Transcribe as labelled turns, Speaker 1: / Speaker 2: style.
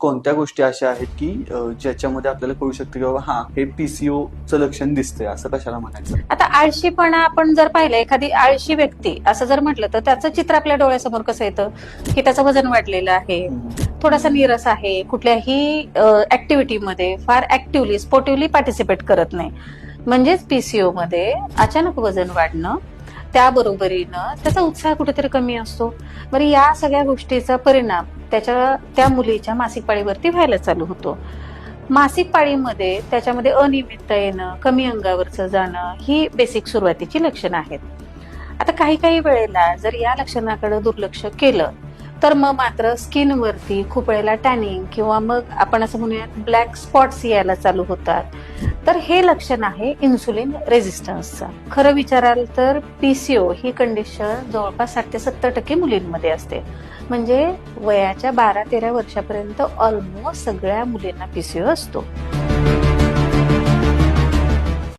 Speaker 1: कोणत्या गोष्टी अशा आहेत की ज्याच्यामध्ये आपल्याला कळू शकतं की बाबा हा हे पीसीओचं लक्षण दिसतंय असं कशाला म्हणायचं?
Speaker 2: आता आळशीपणा आपण जर पाहिलं एखादी आळशी व्यक्ती असं जर म्हटलं तर त्याचं चित्र आपल्या डोळ्यासमोर कसं येतं? की त्याचं वजन वाढलेलं आहे थोडासा नीरस आहे कुठल्याही ऍक्टिव्हिटीमध्ये फार ऍक्टिव्हली स्पोर्टिव्हली पार्टिसिपेट करत नाही. म्हणजेच पीसीओ मध्ये अचानक वजन वाढणं त्याबरोबरीनं त्याचा उत्साह कुठेतरी कमी असतो. बरं या सगळ्या गोष्टीचा परिणाम त्याच्या त्या मुलीच्या मासिक पाळीवरती व्हायला चालू होतो. मासिक पाळीमध्ये त्याच्यामध्ये अनियमितता येणं कमी अंगावरचं जाणं ही बेसिक सुरुवातीची लक्षणं आहेत. आता काही काही वेळेला जर या लक्षणाकडे दुर्लक्ष केलं तर मग मात्र स्किनवरती खूप वेळेला टॅनिंग किंवा मग आपण असं म्हणूयात ब्लॅक स्पॉट्स यायला चालू होतात. तर हे लक्षण आहे इन्सुलिन रेझिस्टन्सचं खरं विचाराल तर पीसीओ ही कंडिशन जवळपास साठ ते सत्तर टक्के मुलींमध्ये असते. म्हणजे वयाच्या बारा तेरा वर्षापर्यंत ऑलमोस्ट सगळ्या मुलींना पीसीओ असतो.